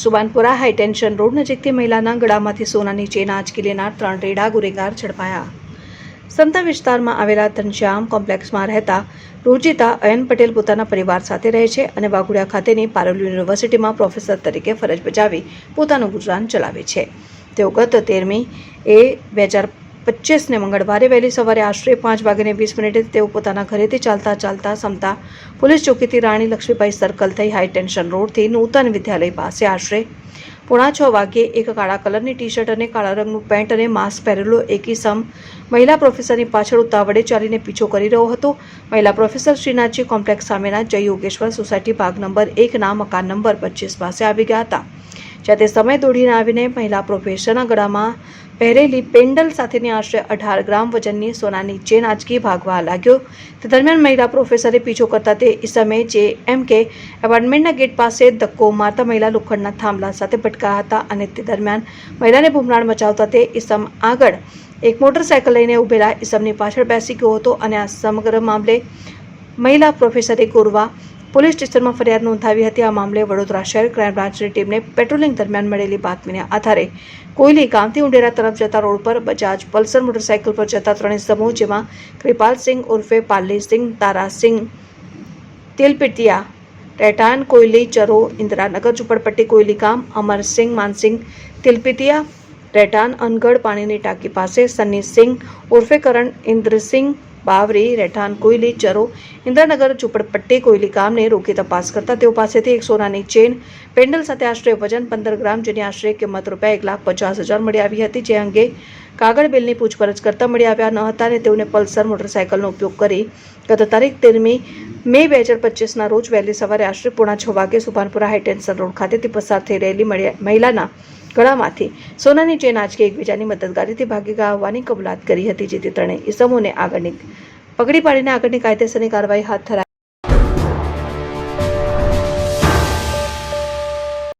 Subhanpura high tension road નજીકથી મહિલાના ગળામાંથી સોનાની ચેન આંચકી લેનાર ત્રણ રેડા ગુનેગાર ઝડપાયા. સંતા વિસ્તારમાં આવેલા ઘનશ્યામ કોમ્પ્લેક્સમાં રહેતા રૂચિતા અયન પટેલ પોતાના પરિવાર સાથે રહે છે અને વાઘોડિયા ખાતેની પારોલ યુનિવર્સિટીમાં પ્રોફેસર તરીકે ફરજ બજાવી પોતાનું ગુજરાન ચલાવે છે. તેઓ ગત તેરમી એ બે હજાર પચીસને મંગળવારે વહેલી સવારે આશરે પાંચ વાગ્યાને વીસ મિનિટે તેઓ પોતાના ઘરેથી ચાલતા ચાલતા સમતા પોલીસ ચોકીથી રાણી લક્ષ્મીબાઈ સર્કલ થઈ હાઈ ટેન્શન રોડથી નૂતન વિદ્યાલય પાસે આશરે પોણા છ વાગ્યે એક કાળા કલરની ટી શર્ટ અને કાળા રંગનું પેન્ટ અને માસ્ક પહેરેલો એક ઇસમ મહિલા પ્રોફેસરની પાછળ ઉતાવળે ચાલીને પીછો કરી રહ્યો હતો. મહિલા પ્રોફેસર શ્રીનાથજી કોમ્પ્લેક્સ સામેના જય યોગેશ્વર સોસાયટી ભાગ નંબર એકના મકાન નંબર પચીસ પાસે આવી ગયા હતા. જ્યાં તે સમય દોડીને આવીને મહિલા પ્રોફેસરના ગળામાં પહેરેલી પેન્ડલ સાથેની આશરે અઢાર ગ્રામ વજનની સોનાની ચેન આંચકી ભાગવા લાગ્યો. તે દરમિયાન મહિલા પ્રોફેસરે પીછો કરતા તે ઇસમે જે એમ કે એપાર્ટમેન્ટના ગેટ પાસે ધક્કો મારતા મહિલા લોખંડના થાંભલા સાથે ભટકાયા હતા અને તે દરમિયાન મહિલાને બુમરાણ મચાવતા તે ઇસમ આગળ એક મોટરસાયકલ લઈને ઉભેલા ઇસમની પાછળ બેસી ગયો હતો અને આ સમગ્ર મામલે મહિલા પ્રોફેસરે ગોરવા પોલીસ સ્ટેશનમાં ફરિયાદ નોંધાવી હતી આ મામલે વડોદરા શહેર ક્રાઇમ બ્રાન્ચની ટીમને પેટ્રોલિંગ દરમિયાન મળેલી બાતમીને આધારે કોયલી ગામથી ઉંડેરા તરફ જતા રોડ પર બજાજ પલ્સર મોટરસાયકલ પર જતા ત્રણેય સમૂહ જેમાં કૃપાલસિંહ ઉર્ફે પાલ્લીસિંહ તારાસિંહ તેલપીટિયા રેટાન કોયલી ચરો ઇન્દિરાનગર ઝુંપડપટ્ટી કોયલી ગામ અમરસિંહ માનસિંહ તેલપીટિયા રેટાન અનગઢ પાણીની ટાંકી પાસે સન્ની સિંહ ઉર્ફે કરણ ઇન્દ્રસિંહ બાવરી, રહેઠાણ, કોયલી, ચરો, ઇન્દ્રનગર, ઝુંપડપટ્ટી, કોયલી ગામને રોકી તપાસ કરતા તેઓ પાસેથી એક સોનાની ચેન, પેન્ડલ સાથે આશરે વજન પંદર ગ્રામ જેની આશરે કિંમત રૂપિયા એક લાખ પચાસ હજાર મળી આવી હતી, જે અંગે કાગળ બિલની પૂછપરછ કરતા મળી આવ્યા ન હતા અને તેઓને પલ્સર મોટરસાયકલનો ઉપયોગ કરી ગત તારીખ તેરમી મે બે હજાર પચીસના રોજ વહેલી સવારે આશરે પોણા છ વાગે સુભાનપુરા હાઈટેન્શન રોડ ખાતેથી પસાર થઈ રહેલી મહિલાના ગળામાંથી સોનાની ચેન આજકે એકબીજાની મદદગારીથી ભાગી ગયા હોવાની કબૂલાત કરી હતી, જેથી ત્રણેય ઇસમોને આગળની પકડી પાડીને આગળની કાયદેસરની કાર્યવાહી હાથ ધરાઈ